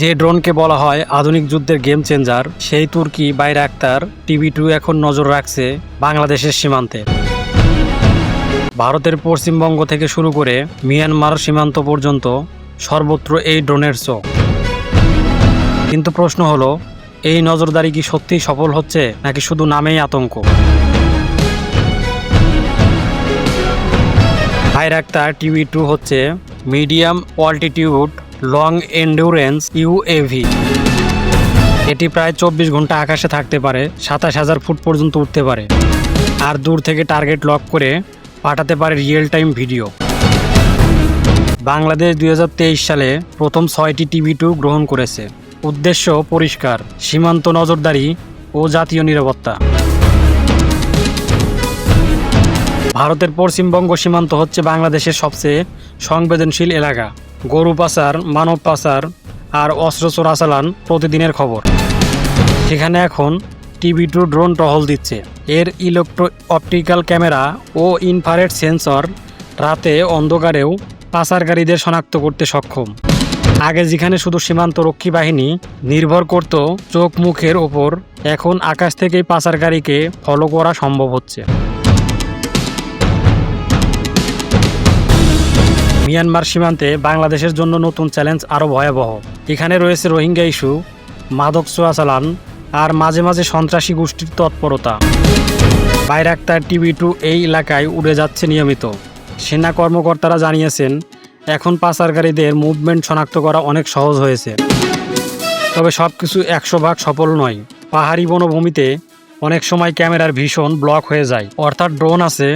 যে ড্রোনকে বলা হয় আধুনিক যুদ্ধের গেম চেঞ্জার, সেই তুর্কি বাইরে আক্তার টিভি টু এখন নজর রাখছে বাংলাদেশের সীমান্তে। ভারতের পশ্চিমবঙ্গ থেকে শুরু করে মিয়ানমার সীমান্ত পর্যন্ত সর্বত্র এই ড্রোনের চোখ। কিন্তু প্রশ্ন হলো, এই নজরদারি কি সত্যিই সফল হচ্ছে নাকি শুধু নামেই আতঙ্ক? ভাইরাক্তার টিভি টু হচ্ছে medium altitude long endurance UAV এটি প্রায় চব্বিশ ঘণ্টা আকাশে থাকতে পারে, সাতাশ হাজার ফুট পর্যন্ত উঠতে পারে। আর দূর থেকে টার্গেট লক করে পাঠাতে পারে রিয়েল টাইম ভিডিও বাংলাদেশ দু হাজার তেইশ সালে প্রথম ছয়টি টিভি টু গ্রহণ করেছে। উদ্দেশ্য পরিষ্কার, সীমান্ত নজরদারি ও জাতীয় নিরাপত্তা। ভারতের পশ্চিমবঙ্গ সীমান্ত হচ্ছে বাংলাদেশের সবচেয়ে সংবেদনশীল এলাকা। গরু পাচার, মানব পাচার আর অস্ত্র চোরাচালান প্রতিদিনের খবর। সেখানে এখন টিভি টু ড্রোন টহল দিচ্ছে। এর ইলেকট্রো অপটিক্যাল ক্যামেরা ও ইনফারেট সেন্সর রাতে অন্ধকারেও পাচারকারীদের শনাক্ত করতে সক্ষম। আগে যেখানে শুধু সীমান্ত রক্ষী বাহিনী নির্ভর করত চোখ মুখের ওপর এখন আকাশ থেকেই পাচারকারীকে ফলো করা সম্ভব হচ্ছে। মিয়ানমার সীমান্তে বাংলাদেশের জন্য নতুন চ্যালেঞ্জ আরও ভয়াবহ। এখানে রয়েছে রোহিঙ্গা ইস্যু, মাদক চোরাচালান আর মাঝে মাঝে সন্ত্রাসী গোষ্ঠীর তৎপরতা। বাইরাক্তার টিভি টু এই এলাকায় উড়ে যাচ্ছে নিয়মিত। সেনা কর্মকর্তারা জানিয়েছেন, এখন পাচারকারীদের মুভমেন্ট শনাক্ত করা অনেক সহজ হয়েছে। তবে সব কিছু একশো ভাগ সফল নয়। পাহাড়ি বনভূমিতে অনেক সময় ক্যামেরার ভীষণ ব্লক হয়ে যায়। অর্থাৎ ড্রোন আছে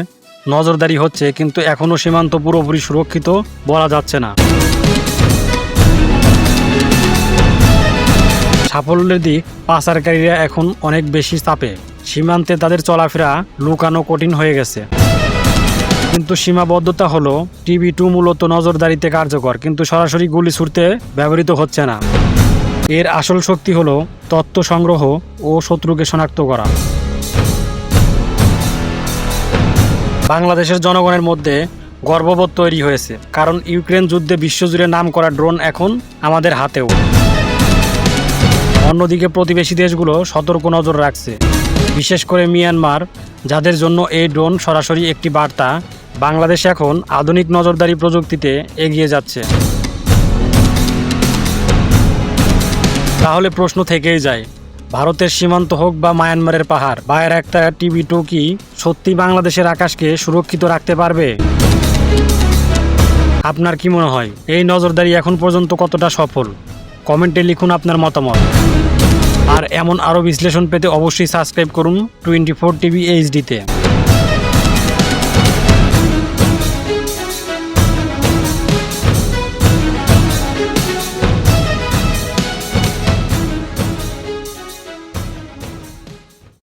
নজরদারি হচ্ছে, কিন্তু এখনও সীমান্ত পুরোপুরি সুরক্ষিত বলা যাচ্ছে না। সাফল্যের দিক পাচারকারীরা এখন অনেক বেশি চাপে। সীমান্তে তাদের চলাফেরা লুকানো কঠিন হয়ে গেছে। কিন্তু সীমাবদ্ধতা হলো টিভি টু মূলত নজরদারিতে কার্যকর, কিন্তু সরাসরি গুলি ছুটতে ব্যবহৃত হচ্ছে না। এর আসল শক্তি হলো তথ্য সংগ্রহ ও শত্রুকে শনাক্ত করা। বাংলাদেশের জনগণের মধ্যে গর্ববোধ তৈরি হয়েছে, কারণ ইউক্রেন যুদ্ধে বিশ্বজুড়ে নাম করা ড্রোন এখন আমাদের হাতেও। অন্যদিকে প্রতিবেশী দেশগুলো সতর্ক নজর রাখছে। বিশেষ করে মিয়ানমার, যাদের জন্য এই ড্রোন সরাসরি একটি বার্তা, বাংলাদেশ এখন আধুনিক নজরদারি প্রযুক্তিতে এগিয়ে যাচ্ছে। তাহলে প্রশ্ন থেকেই যায় ভারতের সীমান্ত হোক বা মায়ানমারের পাহাড় বায়ের একটা টিভি টু কি সত্যি বাংলাদেশের আকাশকে সুরক্ষিত রাখতে পারবে? আপনার কি মনে হয়? এই নজরদারি এখন পর্যন্ত কতটা সফল? কমেন্টে লিখুন আপনার মতামত। আর এমন আরও বিশ্লেষণ পেতে অবশ্যই সাবস্ক্রাইব করুন টোয়েন্টি ফোর টিভি এইচডিতে।